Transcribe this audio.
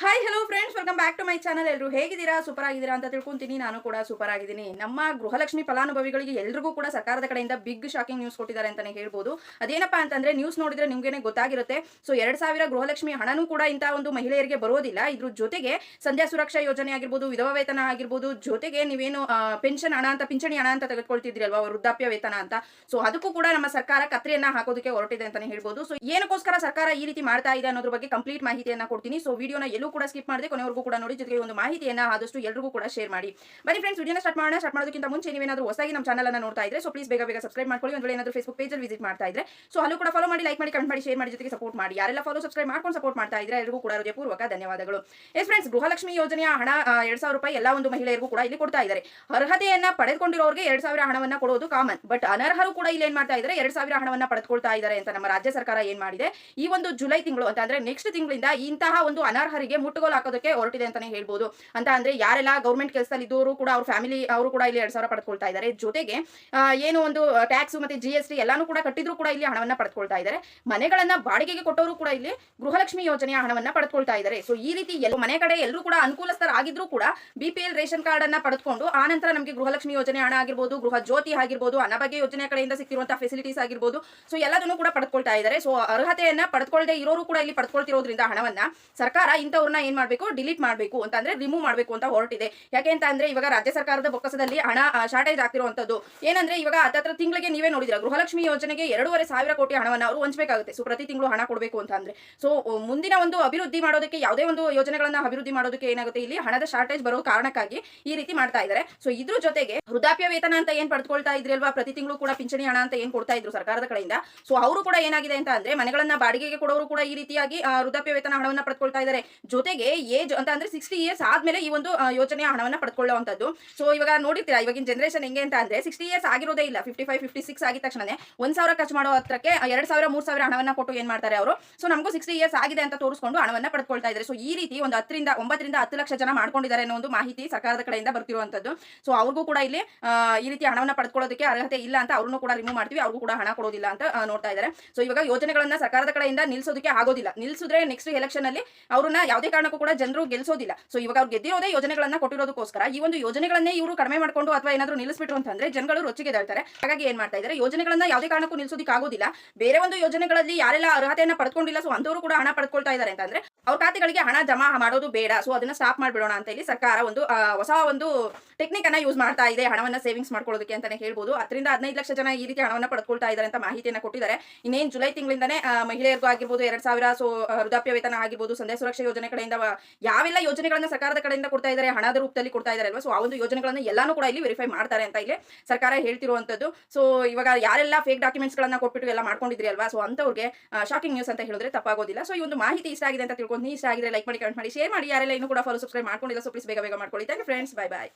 Hi hello friends welcome back to my channel ಎಲ್ಲರೂ ಹೇಗಿದ್ದೀರಾ? Super ಆಗಿದ್ದೀರಾ ಅಂತ ತಿಳ್ಕೊಂತೀನಿ. ನಾನು ಕೂಡ ಸೂಪರ್ ಆಗಿದ್ದೀನಿ ನಮ್ಮ ಗೃಹಲಕ್ಷ್ಮಿ ಫಲಾನುಭವಿಗಳಿಗೆ ಎಲ್ರಿಗೂ ಕೂಡ ಸರ್ಕಾರದ ಕಡೆಯಿಂದ ಬಿಗ್ ಶಾಕಿಂಗ್ ನ್ಯೂಸ್ ಕೊಟ್ಟಿದ್ದಾರೆ ಅಂತಾನೆ ಹೇಳ್ಬೋದು. ಅದೇನಪ್ಪಾ ಅಂತಂದ್ರೆ ನ್ಯೂಸ್ ನೋಡಿದ್ರೆ ನಿಮ್ಗೆ ಗೊತ್ತಾಗಿರುತ್ತೆ. ಸೊ ಎರಡ್ ಸಾವಿರ ಗೃಹಲಕ್ಷ್ಮಿ ಹಣನೂ ಕೂಡ ಇಂತಹ ಒಂದು ಮಹಿಳೆಯರಿಗೆ ಬರೋದಿಲ್ಲ. ಇದ್ರ ಜೊತೆಗೆ ಸಂಧ್ಯಾ ಸುರಕ್ಷಾ ಯೋಜನೆ ಆಗಿರ್ಬೋದು, ವಿಧವಾ ವೇತನ ಆಗಿರ್ಬೋದು, ಜೊತೆಗೆ ನೀವೇನು ಪೆನ್ಷನ್ ಹಣ ಅಂತ, ಪಿಂಚಣಿ ಹಣ ಅಂತ ತೆಗೆದುಕೊಳ್ತಿದ್ರಿ ಅಲ್ವಾ? ವೃದ್ಧಾಪ್ಯ ವೇತನ ಅಂತ. ಸೊ ಅದಕ್ಕೂ ಕೂಡ ನಮ್ಮ ಸರ್ಕಾರ ಕತ್ರಿಯನ್ನ ಹಾಕೋದಕ್ಕೆ ಹೊರಟಿದೆ ಅಂತಾನೆ ಹೇಳ್ಬೋದು. ಸೊ ಏನಕ್ಕೋಸ್ಕರ ಸರ್ಕಾರ ಈ ರೀತಿ ಮಾಡ್ತಾ ಇದೆ ಅನ್ನೋದ್ರ ಬಗ್ಗೆ ಕಂಪ್ಲೀಟ್ ಮಾಹಿತಿಯನ್ನ ಕೊಡ್ತೀನಿ. ಸೊ ವಿಡಿಯೋನ ಎಲ್ಲೂ ಕೂಡ ಸ್ಕಿಪ್ ಮಾಡದೆ ಕೊನೆವರೆಗೂ ಕೂಡ ನೋಡಿ ಜೊತೆಗೆ ಒಂದು ಮಾಹಿತಿಯನ್ನು ಆದಷ್ಟು ಎಲ್ಲರಿಗೂ ಕೂಡ ಶೇರ್ ಮಾಡಿ. ಬನ್ನಿ ಫ್ರೆಂಡ್ಸ್ ವಿಡಿಯೋನ ಸ್ಟಾರ್ಟ್ ಮಾಡೋಣ. ಸ್ಟಾರ್ಟ್ ಮಾಡೋದಕ್ಕಿಂತ ಮುಂಚೆ ನೀವೇನಾದರೂ ಹೊಸಾಗಿ ನಮ್ಮ ಚಾನಲ್ ಅನ್ನು ನೋಡ್ತಾ ಇದ್ರೆ ಸೊ ಪ್ಲೀಸ್ ಬೇಗ ಬೇಗ ಸಬ್ಸ್ಕ್ರೈಬ್ ಮಾಡ್ಕೊಳ್ಳಿ. ಒಂದು ವೇಳೆ ಏನಾದರೂ ಫೇಸ್ಬುಕ್ ಪೇಜಲ್ಲಿ ವಿಸಿಟ್ ಮಾಡ್ತಾ ಇದ್ರೆ ಸೊ ಅಲ್ಲೂ ಕೂಡ ಫಾಲೋ ಮಾಡಿ ಲೈಕ್ ಮಾಡಿ ಕಮೆಂಟ್ ಮಾಡಿ ಶೇರ್ ಮಾಡಿ ಜೊತೆಗೆ ಸಪೋರ್ಟ್ ಮಾಡಿ. ಯಾರೆಲ್ಲ ಫಾಲೋ ಸಬ್ಸ್ಕ್ರೈಬ್ ಮಾಡ್ಕೊಂಡು ಸಪೋರ್ಟ್ ಮಾಡ್ತಾ ಇದ್ರೆ ಎಲ್ಲರಿಗೂ ಕೂಡ ಹೃದಯಪೂರ್ವಕ ಧನ್ಯವಾದಗಳು. ಎಸ್ ಫ್ರೆಂಡ್ಸ್ ಗೃಹಲಕ್ಷ್ಮಿ ಯೋಜನೆಯ ಹಣ ಎರಡ್ ಸಾವಿರ ರೂಪಾಯಿ ಎಲ್ಲ ಒಂದು ಮಹಿಳೆಯರಿಗೂ ಕೂಡ ಇಲ್ಲಿ ಕೊಡ್ತಾ ಇದ್ದಾರೆ. ಅರ್ಹತೆಯನ್ನ ಪಡೆದುಕೊಂಡಿರೋರಿಗೆ ಎರಡ್ ಸಾವಿರ ಹಣವನ್ನ ಕೊಡೋದು ಕಾಮನ್ ಬಟ್ ಅನರ್ಹರು ಕೂಡ ಇಲ್ಲಿ ಏನ್ ಮಾಡ್ತಾ ಇದ್ದಾರೆ, ಎರಡ್ ಸಾವಿರ ಹಣವನ್ನ ಪಡೆದುಕೊಳ್ತಾ ಇದ್ದಾರೆ ಅಂತ ನಮ್ಮ ರಾಜ್ಯ ಸರ್ಕಾರ ಏನ್ ಮಾಡಿದೆ? ಈ ಒಂದು ಜುಲೈ ತಿಂಗಳು ಅಂತ ಅಂದ್ರೆ ನೆಕ್ಸ್ಟ್ ತಿಂಗಳಿಂದ ಇಂತಹ ಒಂದು ಅನರ್ಹರಿಗೆ ಮುಟ್ಟುಗೋಲು ಹಾಕೋದಕ್ಕೆ ಹೊರಟಿದೆ ಅಂತಾನೆ ಹೇಳ್ಬೋದು. ಅಂತ ಅಂದ್ರೆ ಯಾರೆಲ್ಲ ಗೌರ್ಮೆಂಟ್ ಕೆಲಸದಲ್ಲಿ ಇದ್ದವರು ಕೂಡ ಅವ್ರ ಫ್ಯಾಮಿಲಿ ಅವರು ಕೂಡ ಇಲ್ಲಿ ಎರಡ್ ಸಾವಿರ ಪಡ್ಕೊಳ್ತಾ ಇದ್ದಾರೆ. ಜೊತೆಗೆ ಏನು ಒಂದು ಟ್ಯಾಕ್ಸ್ ಮತ್ತೆ ಜಿ ಎಸ್ ಟಿ ಎಲ್ಲಾನು ಕೂಡ ಕಟ್ಟಿದ್ರು ಕೂಡ ಇಲ್ಲಿ ಹಣವನ್ನ ಪಡ್ಕೊಳ್ತಾ ಇದ್ದಾರೆ. ಮನೆಗಳನ್ನ ಬಾಡಿಗೆಗೆ ಕೊಟ್ಟವರು ಕೂಡ ಇಲ್ಲಿ ಗೃಹಲಕ್ಷ್ಮಿ ಯೋಜನೆಯ ಹಣವನ್ನ ಪಡ್ಕೊಳ್ತಾ ಇದ್ದಾರೆ. ಸೊ ಈ ರೀತಿ ಎಲ್ಲ ಮನೆ ಕಡೆ ಎಲ್ಲರೂ ಕೂಡ ಅನುಕೂಲಸ್ಥರಾಗಿದ್ರು ಕೂಡ ಬಿಪಿಎಲ್ ರೇಷನ್ ಕಾರ್ಡ್ ಅನ್ನ ಪಡೆದುಕೊಂಡು ಆ ನಂತರ ನಮಗೆ ಗೃಹಲಕ್ಷ್ಮಿ ಯೋಜನೆ ಹಣ ಆಗಿರ್ಬೋದು, ಗೃಹ ಜ್ಯೋತಿ ಆಗಿರ್ಬೋದು ಅನ್ನಭಾಗ್ಯ ಯೋಜನೆ ಕಡೆಯಿಂದ ಸಿಕ್ಕಿರುವಂತಹ ಫೆಸಿಲಿಟೀಸ್ ಆಗಿರ್ಬೋದು. ಸೊ ಎಲ್ಲದನ್ನು ಕೂಡ ಪಡ್ಕೊಳ್ತಾ ಇದ್ದಾರೆ. ಸೊ ಅರ್ಹತೆಯನ್ನ ಪಡ್ಕೊಳ್ಳದೆ ಇರೋರು ಕೂಡ ಇಲ್ಲಿ ಪಡ್ಕೊಳ್ತಿರೋದ್ರಿಂದ ಹಣವನ್ನ ಸರ್ಕಾರ ಇಂಥವ್ರನ್ನ ಏನ್ ಮಾಡಬೇಕು? ಡಿಲೀಟ್ ಮಾಡಬೇಕು ಅಂತಂದ್ರೆ ರಿಮೂವ್ ಮಾಡಬೇಕು ಅಂತ ಹೊರಟಿದೆ. ಯಾಕೆ ಅಂತ ಅಂದ್ರೆ ಇವಾಗ ರಾಜ್ಯ ಸರ್ಕಾರದ ಬೊಕ್ಕಸದಲ್ಲಿ ಹಣ ಶಾರ್ಟೇಜ್ ಆಗ್ತಿರುವಂತದ್ದು ಏನಂದ್ರೆ ಇವಾಗ ಹತ್ತತ್ರ ತಿಂಗಳಿಗೆ ನೀವೇ ನೋಡಿದ್ರ, ಗೃಹಲಕ್ಷ್ಮಿ ಯೋಜನೆಗೆ ಎರಡೂವರೆ ಸಾವಿರ ಕೋಟಿ ಹಣವನ್ನ ಅವರು ಹಂಚಬೇಕಾಗುತ್ತೆ. ಸೊ ಪ್ರತಿ ತಿಂಗಳು ಹಣ ಕೊಡಬೇಕು ಅಂತ ಅಂದ್ರೆ. ಸೊ ಮುಂದಿನ ಒಂದು ಅಭಿವೃದ್ಧಿ ಮಾಡೋದಕ್ಕೆ ಯಾವುದೇ ಒಂದು ಯೋಜನೆಗಳನ್ನ ಅಭಿವೃದ್ಧಿ ಮಾಡೋದಕ್ಕೆ ಏನಾಗುತ್ತೆ ಇಲ್ಲಿ? ಹಣದ ಶಾರ್ಟೇಜ್ ಬರೋ ಕಾರಣಕ್ಕಾಗಿ ಈ ರೀತಿ ಮಾಡ್ತಾ ಇದ್ದಾರೆ ಸೊ, ಇದ್ರ ಜೊತೆಗೆ ವೃದ್ಧಾಪ್ಯ ವೇತನ ಅಂತ ಏನ್ ಪಡ್ಕೊಳ್ತಾ ಇದ್ರಿ ಅಲ್ವಾ? ಪ್ರತಿ ತಿಂಗಳು ಕೂಡ ಪಿಂಚಣಿ ಹಣ ಅಂತ ಏನ್ ಕೊಡ್ತಾ ಇದ್ರು ಸರ್ಕಾರದ ಕಡೆಯಿಂದ? ಸೊ, ಅವರು ಕೂಡ ಏನಾಗಿದೆ ಅಂತ ಅಂದ್ರೆ ಮನೆಗಳನ್ನ ಬಾಡಿಗೆಗೆ ಕೊಡೋರು ಕೂಡ ಈ ರೀತಿಯಾಗಿ ವೃದ್ಧಾಪ್ಯ ವೇತನ ಹಣವನ್ನ ಪಡ್ಕೊಳ್ತಾ ಇದ್ದಾರೆ ಜೊತೆಗೆ ಏಜ್ ಅಂತ ಅಂದ್ರೆ ಸಿಕ್ಸ್ಟಿ ಇಯರ್ಸ್ ಆದ್ಮೇಲೆ ಈ ಒಂದು ಯೋಜನೆ ಯೋಜನೆಯ ಹಣವನ್ನ ಪಡ್ಕೊಳ್ಳುವಂತದ್ದು ಸೊ ಇವಾಗ ನೋಡಿರ್ತೀರಾ, ಇವಾಗಿನ ಜನರೇಷನ್ ಹೆಂಗೆ ಅಂತ ಅಂದ್ರೆ ಸಿಕ್ಸ್ಟಿ ಇಯರ್ಸ್ ಆಗಿರೋದೇ ಇಲ್ಲ. ಫಿಫ್ಟಿ ಫೈವ್ ಫಿಫ್ಟಿ ಸಿಕ್ಸ್ ಆಗಿದ ತಕ್ಷಣ ಒಂದ್ ಸಾವಿರ ಖರ್ಚು ಮಾಡೋ ಹತ್ರಕ್ಕೆ ಎರಡ್ ಸಾವಿರ, ಮೂರ್ ಸಾವಿರ ಹಣವನ್ನ ಕೊಟ್ಟು ಏನ್ ಮಾಡ್ತಾರೆ ಅವರು? ಸೊ ನಮಗೂ ಸಿಕ್ಸ್ಟಿ ಇಯರ್ಸ್ ಆಗಿದೆ ಅಂತ ತೋರಿಸ್ಕೊಂಡು ಹಣವನ್ನ ಪಡ್ಕೊಳ್ತಾ ಇದ್ದಾರೆ. ಸೊ ಈ ರೀತಿ ಒಂದು ಹತ್ತರಿಂದ, ಒಂಬತ್ತರಿಂದ ಹತ್ತು ಲಕ್ಷ ಜನ ಮಾಡ್ಕೊಂಡಿದ್ದಾರೆ ಅನ್ನೋ ಒಂದು ಮಾಹಿತಿ ಸರ್ಕಾರದ ಕಡೆಯಿಂದ ಬರ್ತಿರುವಂತದ್ದು ಸೊ ಅವ್ರಿಗೂ ಕೂಡ ಇಲ್ಲಿ ಈ ರೀತಿ ಹಣವನ್ನ ಪಡ್ಕೊಳ್ಳೋದಕ್ಕೆ ಅರ್ಹತೆ ಇಲ್ಲ ಅಂತ ಅವ್ರನ್ನು ಕೂಡ ರಿಮೂವ್ ಮಾಡ್ತೀವಿ. ಅವ್ರಿಗೂ ಕೂಡ ಹಣ ಕೊಡೋದಿಲ್ಲ ಅಂತ ನೋಡ್ತಾ ಇದ್ದಾರೆ. ಸೊ ಇವಾಗ ಯೋಜನೆಗಳನ್ನ ಸರ್ಕಾರದ ಕಡೆಯಿಂದ ನಿಲ್ಸೋದಕ್ಕೆ ಆಗೋದಿಲ್ಲ. ನಿಲ್ಸಿದ್ರೆ ನೆಕ್ಸ್ಟ್ ಎಲೆಕ್ಷನ್ ಅಲ್ಲಿ ಅವ್ರನ್ನ ಯಾವುದೇ ಕಾರಣಕ್ಕೂ ಕೂಡ ಜನರು ಗೆಲ್ಸೋದಿಲ್ಲ. ಸೊ ಇವಾಗ ಅವ್ರು ಗೆದ್ದಿರೋದೇ ಯೋಜನೆಗಳನ್ನ ಕೊಟ್ಟಿರೋದಕ್ಕೋಸ್ಕರ, ಈ ಒಂದು ಯೋಜನೆಗಳನ್ನೇ ಇವರು ಕಡಿಮೆ ಮಾಡ್ಕೊಂಡು ಅಥವಾ ಏನಾದ್ರು ನಿಲ್ಲಿಸ್ಬಿಟ್ರು ಅಂತಂದ್ರೆ ಜನಗಳು ರೊಚ್ಚಿಗೆ ಹೇಳ್ತಾರೆ ಹಾಗಾಗಿ ಏನ್ ಮಾಡ್ತಾ ಇದ್ದಾರೆ ಯೋಜನೆಗಳನ್ನ ಯಾವುದೇ ಕಾರಣಕ್ಕೂ ನಿಲ್ಲಿಸೋದಕ್ಕೆ ಆಗೋದಿಲ್ಲ. ಬೇರೆ ಒಂದು ಯೋಜನೆಗಳಲ್ಲಿ ಯಾರೆಲ್ಲ ಅರ್ಹತೆಯನ್ನ ಪಡ್ಕೊಂಡಿಲ್ಲ ಸೊ ಅಂತವರು ಕೂಡ ಹಣ ಪಡ್ಕೊಳ್ತಾ ಇದ್ದಾರೆ ಅಂತಂದ್ರೆ ಅವ್ರ ಖಾತೆಗಳಿಗೆ ಹಣ ಜಮಾ ಮಾಡೋದು ಬೇಡ. ಸೊ ಅದನ್ನ ಸ್ಟಾಪ್ ಮಾಡ್ಬಿಡೋಣ ಅಂತ ಹೇಳಿ ಸರ್ಕಾರ ಒಂದು ಹೊಸ ಒಂದು ಟೆಕ್ನಿಕ್ ಅನ್ನ ಯೂಸ್ ಮಾಡ್ತಾ ಇದೆ ಹಣವನ್ನ ಸೇವಿಂಗ್ಸ್ ಮಾಡ್ಕೊಳ್ಳೋದಕ್ಕೆ ಅಂತಾನೆ ಹೇಳ್ಬೋದು. ಅದರಿಂದ ಹದಿನೈದು ಲಕ್ಷ ಜನ ಈ ರೀತಿ ಹಣವನ್ನ ಪಡ್ಕೊಳ್ತಾ ಇದ್ದಾರೆ ಅಂತ ಮಾಹಿತಿಯನ್ನ ಕೊಟ್ಟಿದ್ದಾರೆ. ಇನ್ನೇನು ಜುಲೈ ತಿಂಗಳಿಂದಾನೆ ಮಹಿಳೆಯರಿಗೂ ಆಗಿರ್ಬೋದು, ಎರಡ್ ಸಾವಿರ ಸೊ ವೃದ್ಧಾಪ್ಯ ವೇತನ ಆಗಿರ್ಬೋದು, ಸಂಧ್ಯಾ ಸುರಕ್ಷಾ ಯೋಜನೆ ಕಡೆಯಿಂದ ಯಾವೆಲ್ಲ ಯೋಜನೆಗಳನ್ನ ಸರ್ಕಾರದ ಕಡೆಯಿಂದ ಕೊಡ್ತಾ ಇದ್ದಾರೆ ಹಣದ ರೂಪದಲ್ಲಿ ಕೊಡ್ತಾ ಇದ್ದಾರೆ ಅಲ್ವಾ? ಸೊ ಆ ಒಂದು ಯೋಜನೆಗಳನ್ನ ಎಲ್ಲಾನು ಕೂಡ ಇಲ್ಲಿ ವೆರಿಫೈ ಮಾಡ್ತಾರೆ ಅಂತ ಇಲ್ಲಿ ಸರ್ಕಾರ ಹೇಳ್ತಿರುವಂತದ್ದು. ಸೊ ಇವಾಗ ಯಾರೆಲ್ಲ ಫೇಕ್ ಡಾಕ್ಯುಮೆಂಟ್ಸ್ ಗಳನ್ನ ಕೊಟ್ಬಿಟ್ಟು ಎಲ್ಲ ಮಾಡ್ಕೊಂಡಿದ್ರಿ ಅಲ್ವಾ? ಸೊ ಅಂತವ್ರಿಗೆ ಶಾಕಿಂಗ್ ನ್ಯೂಸ್ ಅಂತ ಹೇಳಿದ್ರೆ ತಪ್ಪಾಗೋದಿಲ್ಲ. ಸೊ ಈ ಒಂದು ಮಾಹಿತಿ ಇಷ್ಟ ಆಗಿದೆ ಅಂತ ತಿಳ್ಕೊಂಡು ಇಷ್ಟ ಆಗಿದ್ರೆ ಲೈಕ್ ಮಾಡಿ ಕಮೆಂಟ್ ಮಾಡಿ ಶೇರ್ ಮಾಡಿ. ಯಾರೆಲ್ಲ ಇನ್ನೂ ಕೂಡ ಫಾಲೋ ಸಬ್ಸ್ಕ್ರೈಬ್ ಮಾಡ್ಕೊಂಡಿಲ್ಲ ಸೊ ಪ್ಲೀಸ್ ಬೇಗ ಬೇಗ ಮಾಡ್ಕೊಳ್ಳಿ. Thank friends bye bye